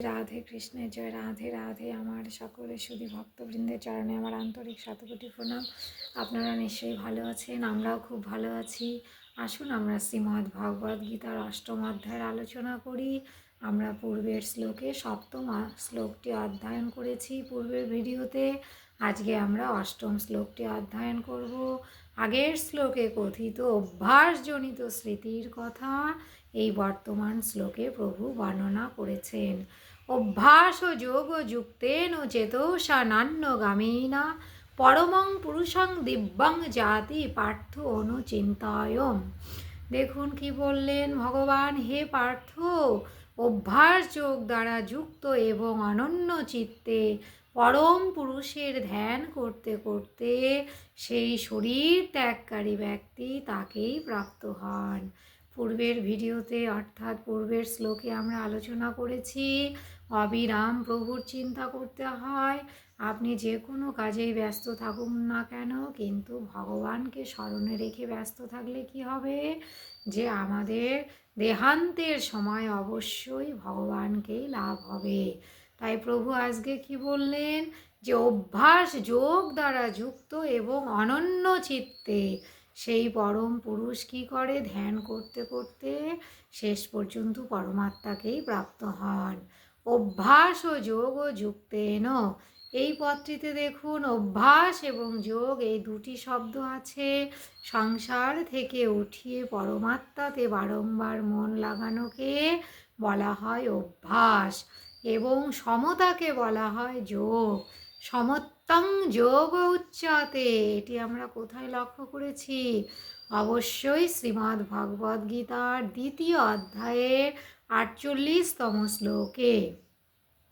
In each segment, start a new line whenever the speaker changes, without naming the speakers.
রাধে কৃষ্ণের জয়, রাধে রাধে। আমার সকলে শুধু ভক্তবৃন্দের চরণে আমার আন্তরিক শতকোটি প্রণাম। আপনারা নিশ্চয়ই ভালো আছেন, আমরাও খুব ভালো আছি। আসুন আমরা শ্রীমদ্ ভগবদ্ গীতার অষ্টম অধ্যায়ের আলোচনা করি। আমরা পূর্বের শ্লোকে সপ্তম শ্লোকটি অধ্যয়ন করেছি পূর্বের ভিডিওতে। আজকে আমরা অষ্টম শ্লোকটি অধ্যয়ন করব। আগের শ্লোকে কথিত অভ্যাসজনিত স্মৃতির কথা এই বর্তমান শ্লোকে প্রভু বর্ণনা করেছেন। অভ্যাস যোগ যুক্তেন চেতসা নান্যগামীনা পরমং পুরুষং দিব্যং জাতি পার্থ অনুচিন্তায়ম দেখুন কি বললেন ভগবান, হে পার্থ, অভ্যাস যোগ দ্বারা যুক্ত এবং অনন্য চিত্তে পরম পুরুষের ধ্যান করতে করতে সেই শরীর ত্যাগকারী ব্যক্তি তাকেই প্রাপ্ত হন। পূর্বের ভিডিওতে অর্থাৎ পূর্বের শ্লোকে আমরা আলোচনা করেছি অবিরাম প্রভুর চিন্তা করতে হয়। আপনি যে কোনো কাজেই ব্যস্ত থাকুন না কেন, কিন্তু ভগবানকে স্মরণে রেখে ব্যস্ত থাকলে কি হবে? যে আমাদের দেহান্তের সময় অবশ্যই ভগবানকেই লাভ হবে। তাই প্রভু আজকে কি বললেন? যে অভ্যাস যোগ দ্বারা যুক্ত এবং অনন্য চিত্তে। সেই পরম পুরুষ কি করে? ধ্যান করতে করতে শেষ পর্যন্ত পরমাত্মাকেই প্রাপ্ত হন। অভ্যাস ও যোগ ও যুক্তেন। এই পদটিতে দেখুন, অভ্যাস এবং যোগ, এই দুটি শব্দ আছে। সংসার থেকে উঠিয়ে পরমাত্মাতে বারংবার মন লাগানোকে বলা হয় অভ্যাস এবং সমতাকে বলা হয় যোগ। সমত্তং যোগ উচ্চাতে, এটি আমরা কোথায় লক্ষ্য করেছি? অবশ্যই শ্রীমদ্ ভগবদ্ গীতার দ্বিতীয় অধ্যায়ের আটচল্লিশতম শ্লোকে।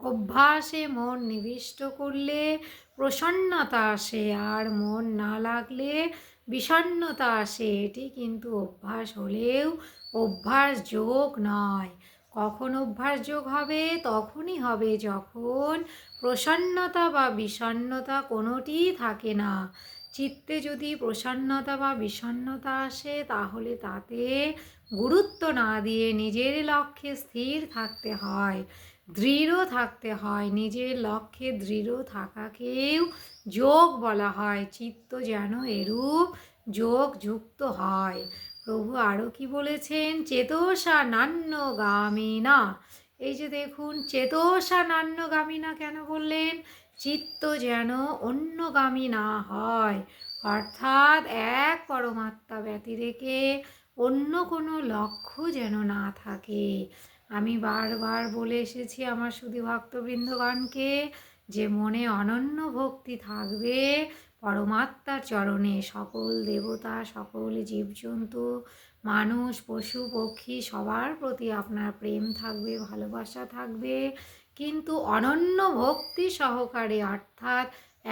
অভ্যাসে মন নিবিষ্ট করলে প্রসন্নতা আসে, আর মন না লাগলে বিষণ্নতা আসে। এটি কিন্তু অভ্যাস হলেও অভ্যাস যোগ নয়। কখন অভ্যাস যোগ হবে? তখনই হবে, যখন প্রসন্নতা বা বিষণ্ণতা কোনোটিই থাকে না। চিত্তে যদি প্রসন্নতা বা বিষণ্নতা আসে, তাহলে তাতে গুরুত্ব না দিয়ে নিজের লক্ষ্যে স্থির থাকতে হয়, দৃঢ় থাকতে হয়। নিজের লক্ষ্যে দৃঢ় থাকাকেও যোগ বলা হয়। চিত্ত যেন এরূপ যোগ যুক্ত হয়। প্রভু আরও কি বলেছেন? চেতসা নান্যগামিনা এই যে দেখুন চেতসা নান্যগামিনা কেন বললেন? চিত্ত যেন অন্যগামী না হয়। অর্থাৎ এক পরমাত্মা ব্যতি রেখে অন্য কোনো লক্ষ্য যেন না থাকে। আমি বারবার বলে এসেছি আমার শুধু ভক্তবৃন্দগণকে যে মনে অনন্য ভক্তি থাকবে, পরমাত্মার চরণে সকল দেবতা, সকল জীবজন্তু মানুষ, পশু, পক্ষী, সবার প্রতি আপনার প্রেম থাকবে, ভালোবাসা থাকবে। কিন্তু অনন্য ভক্তি সহকারে অর্থাৎ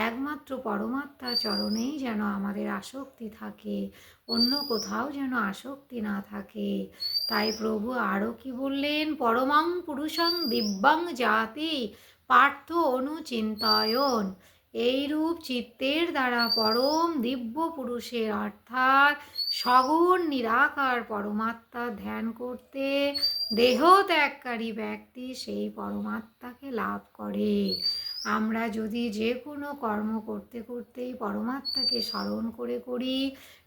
একমাত্র পরমাত্মার চরণেই যেন আমাদের আসক্তি থাকে, অন্য কোথাও যেন আসক্তি না থাকে। তাই প্রভু আরও কি বললেন? পরমাং পুরুষং দিব্যাং জাতি পার্থ অনুচিন্তায়ন। এইরূপ চিত্তের দ্বারা পরম দিব্য পুরুষের অর্থাৎ সগুণ নিরাকার পরমাত্মার ধ্যান করতে দেহ ত্যাগকারী ব্যক্তি সেই পরমাত্মাকে লাভ করে। আমরা যদি যে কোনো কর্ম করতে করতেই পরমাত্মাকে স্মরণ করে করি,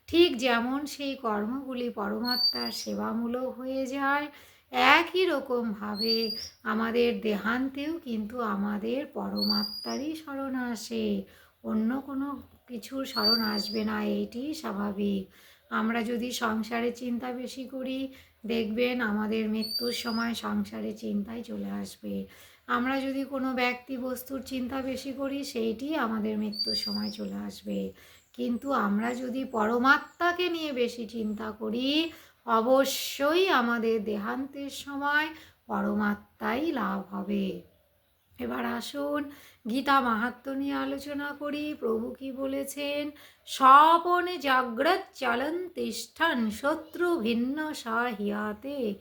ঠিক যেমন সেই কর্মগুলি পরমাত্মার সেবামূলক হয়ে যায় একই রকমভাবে আমাদের দেহান্তেও কিন্তু আমাদের পরমাত্মারই স্মরণ আসে। অন্য কোনো কিছুর স্মরণ আসবে না এইটি স্বাভাবিক। আমরা যদি সংসারে চিন্তা বেশি করি, দেখবেন আমাদের মৃত্যুর সময় সংসারে চিন্তায় চলে আসবে। আমরা যদি কোনো ব্যক্তি বস্তুর চিন্তা বেশি করি, সেইটি আমাদের মৃত্যুর সময় চলে আসবে। কিন্তু আমরা যদি পরমাত্মাকে নিয়ে বেশি চিন্তা করি অবশ্যই আমাদের দেহান্তের সময় পরমাত্মাই লাভ হবে। এবার আসুন গীতা মাহাত্ম নিয়ে আলোচনা করি। প্রভু কি বলেছেন? স্বপনে জাগ্রত চলন তিষ্ঠান শত্রু ভিন্ন সাহিয়াতে।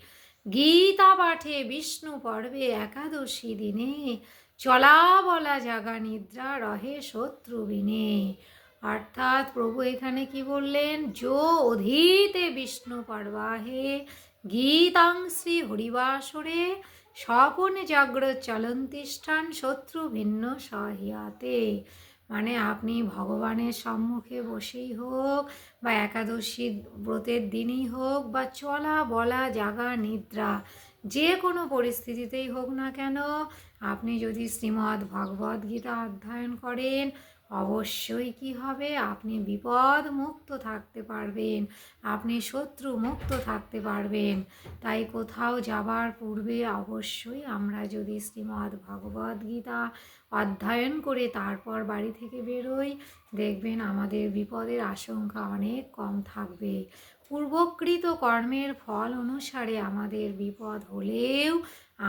গীতা পাঠে বিষ্ণু পর্বে একাদশী দিনে চলা বলা জাগা নিদ্রা রহে শত্রু বিনে। অর্থাৎ প্রভু এখানে কি বললেন? যো অধীতে বিষ্ণু পর্বাহে, গীতাং শ্রী হরিবাসরে, স্বপনে জাগ্রত চলন্তিষ্ঠান শত্রু ভিন্ন সহিয়াতে। মানে আপনি ভগবানের সম্মুখে বসেই হোক, বা একাদশী ব্রতের দিনই হোক, বা চলা বলা জাগা নিদ্রা যে কোনো পরিস্থিতিতেই হোক না কেন, আপনি যদি শ্রীমদ্ ভগবদ গীতা অধ্যয়ন করেন, অবশ্যই কি হবে? আপনি বিপদ মুক্ত থাকতে পারবেন। আপনি শত্রু মুক্ত থাকতে পারবেন। তাই কোথাও যাবার পূর্বে অবশ্যই আমরা যদি শ্রীমদ্ ভগবদ গীতা অধ্যয়ন করে তারপর বাড়ি থেকে বেরোই, দেখবেন আমাদের বিপদের আশঙ্কা অনেক কম থাকবে। পূর্বকৃত কর্মের ফল অনুসারে আমাদের বিপদ হলেও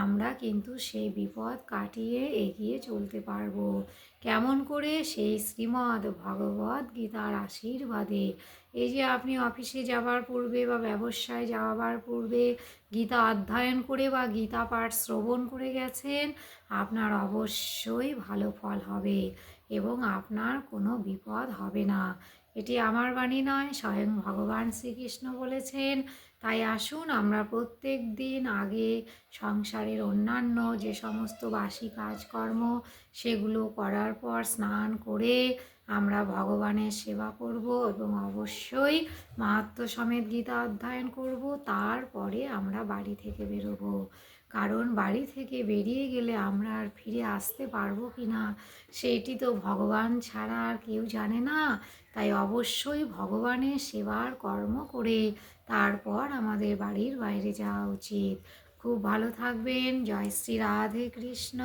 আমরা কিন্তু সেই বিপদ কাটিয়ে এগিয়ে চলতে পারব। কেমন করে? সেই শ্রীমদ্ ভগবদ গীতার আশীর্বাদে। এই যে আপনি অফিসে যাবার পূর্বে বা ব্যবসায় যাওয়ার পূর্বে গীতা অধ্যয়ন করে বা গীতা পাঠ শ্রবণ করে গেছেন, আপনার অবশ্যই ভালো ফল হবে এবং আপনার কোনো বিপদ হবে না। এটি আমার বাণী নয়, স্বয়ং ভগবান শ্রীকৃষ্ণ বলেছেন। তাই আসুন আমরা প্রত্যেক দিন আগে সংসারের অন্যান্য যে সমস্ত বাসি কাজকর্ম, সেগুলো করার পর স্নান করে আমরা ভগবানের সেবা করব এবং অবশ্যই মাহাত্ম সমেত গীতা অধ্যয়ন করব। তারপরে আমরা বাড়ি থেকে বেরোবো। কারণ বাড়ি থেকে বেরিয়ে গেলে আমরা আর ফিরে আসতে পারব কি না সেইটি তো ভগবান ছাড়া আর কেউ জানে না। তাই অবশ্যই ভগবানের সেবার কর্ম করে তারপর আমাদের বাড়ির বাইরে যাওয়া উচিত। খুব ভালো থাকবেন। জয় শ্রী রাধে কৃষ্ণ।